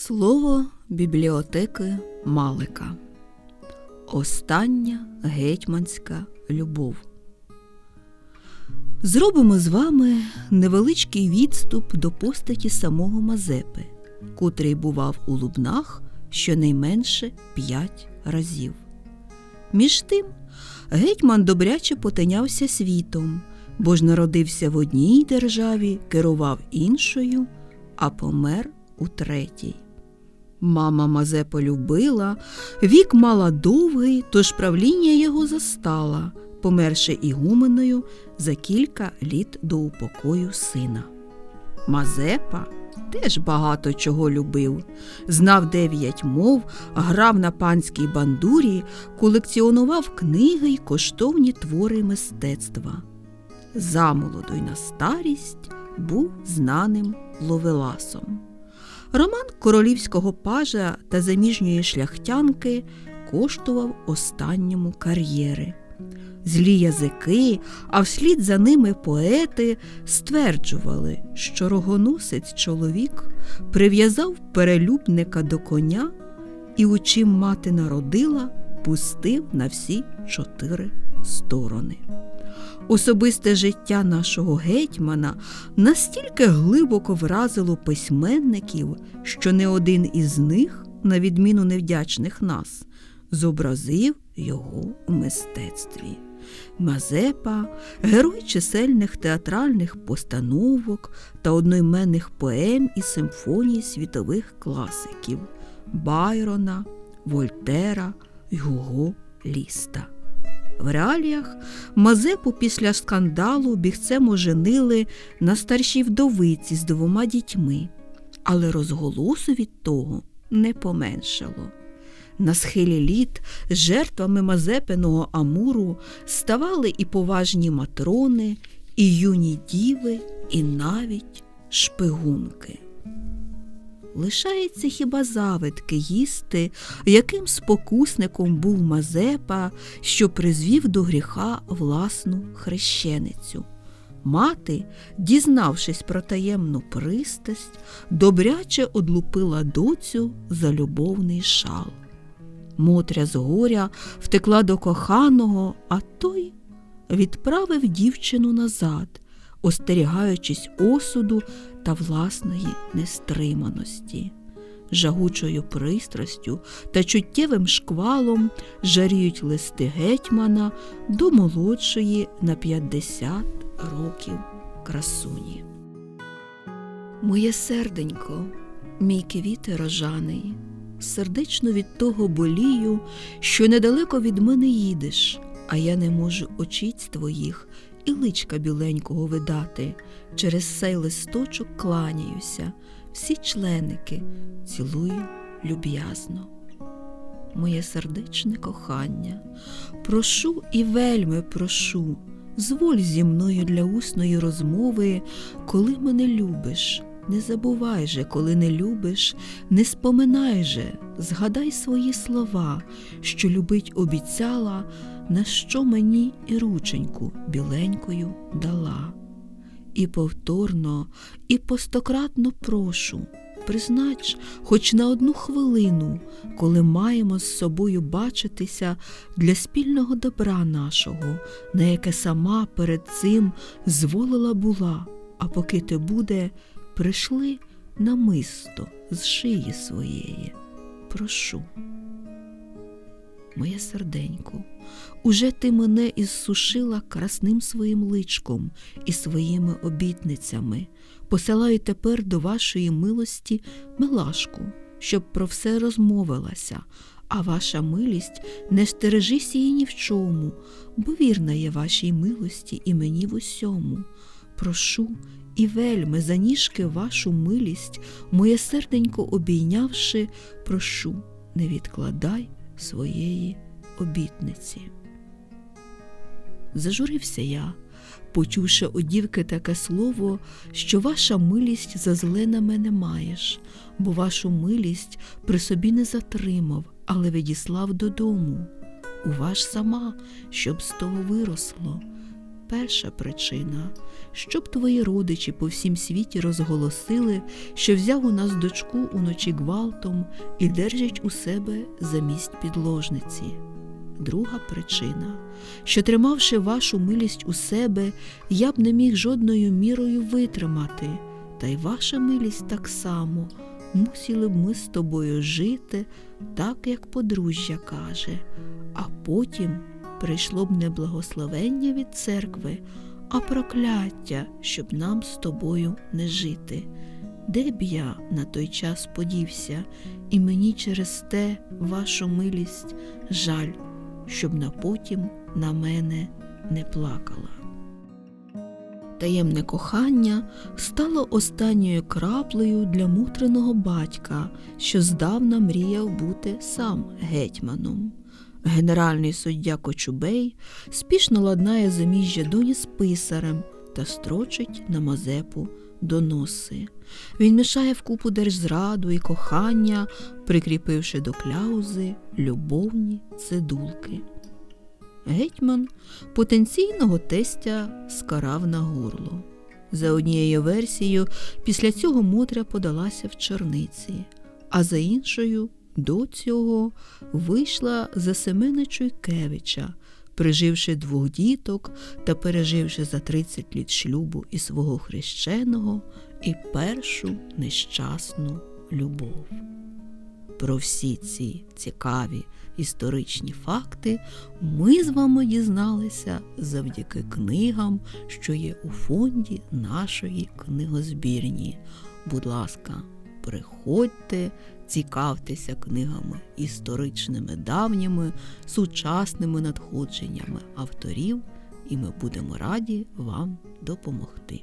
Слово бібліотеки Малика. Остання гетьманська любов. Зробимо з вами невеличкий відступ до постаті самого Мазепи, котрий бував у Лубнах щонайменше п'ять разів. Між тим, гетьман добряче потинявся світом, бо ж народився в одній державі, керував іншою, а помер у третій. Мама Мазепа любила, вік мала довгий, тож правління його застала, померши ігуменою за кілька літ до упокою сина. Мазепа теж багато чого любив, знав дев'ять мов, грав на панській бандурі, колекціонував книги й коштовні твори мистецтва. Замолоду й на старість був знаним ловеласом. Роман королівського пажа та заміжньої шляхтянки коштував останньому кар'єри. Злі язики, а вслід за ними поети стверджували, що рогоносець чоловік прив'язав перелюбника до коня і, у чим мати народила, пустив на всі чотири сторони. Особисте життя нашого гетьмана настільки глибоко вразило письменників, що не один із них, на відміну невдячних нас, зобразив його у мистецтві. Мазепа, герой чисельних театральних постановок та одноіменних поем і симфоній світових класиків Байрона, Вольтера, Гюго, Ліста. В реаліях Мазепу після скандалу бігцем оженили на старшій вдовиці з двома дітьми, але розголосу від того не поменшало. На схилі літ жертвами Мазепиного Амуру ставали і поважні матрони, і юні діви, і навіть шпигунки. Лишається хіба завидки їсти, яким спокусником був Мазепа, що призвів до гріха власну хрещеницю. Мати, дізнавшись про таємну пристасть, добряче одлупила доцю за любовний шал. Мотря з горя втекла до коханого, а той відправив дівчину назад, остерігаючись осуду та власної нестриманості. Жагучою пристрастю та чуттєвим шквалом жаріють листи гетьмана до молодшої на 50 років красуні. Моє серденько, мій квіти рожаний, сердечно від того болію, що недалеко від мене їдеш, а я не можу очіць твоїх і личка біленького видати. Через сей листочок кланяюся, всі членики цілую люб'язно. Моє сердечне кохання, прошу і вельми прошу, зволь зі мною для усної розмови, коли мене любиш. Не забувай же, коли не любиш, не споминай же, згадай свої слова, що любить обіцяла, на що мені і рученьку біленькою дала. І повторно, і постократно прошу, признач хоч на одну хвилину, коли маємо з собою бачитися для спільного добра нашого, на яке сама перед цим зволила була, а поки те буде, прийшли намисто з шиї своєї. Прошу. Моє серденько, уже ти мене ізсушила красним своїм личком і своїми обітницями. Посилаю тепер до вашої милості милашку, щоб про все розмовилася, а ваша милість не стережись її ні в чому, бо вірна є вашій милості і мені в усьому. Прошу і вельми за ніжки вашу милість, моє серденько обійнявши, прошу, не відкладай своєї обітниці. Зажурився я, почувши у дівки таке слово, що ваша милість за зле на мене маєш, бо вашу милість при собі не затримав, але відіслав додому. У ваш сама, щоб з того виросло. Перша причина, щоб твої родичі по всім світі розголосили, що взяв у нас дочку уночі гвалтом і держать у себе замість підложниці. Друга причина, що тримавши вашу милість у себе, я б не міг жодною мірою витримати, та й ваша милість так само. Мусили б ми з тобою жити, так як подружжя каже, а потім прийшло б не благословення від церкви, а прокляття, щоб нам з тобою не жити. Де б я на той час подівся, і мені через те вашу милість жаль, щоб на потім на мене не плакала. Таємне кохання стало останньою краплею для мутреного батька, що здавна мріяв бути сам гетьманом. Генеральний суддя Кочубей спішно ладнає заміжжя доні з писарем та строчить на Мазепу доноси. Він мішає вкупу держзраду і кохання, прикріпивши до кляузи любовні цидулки. Гетьман потенційного тестя скарав на горло. За однією версією, після цього Мотря подалася в черниці, а за іншою до цього вийшла за Семена Чуйкевича, приживши двох діток та переживши за 30 літ шлюбу і свого хрещеного і першу нещасну любов. Про всі ці цікаві історичні факти ми з вами дізналися завдяки книгам, що є у фонді нашої книгозбірні. Будь ласка, приходьте, цікавтеся книгами історичними давніми, сучасними надходженнями авторів, і ми будемо раді вам допомогти.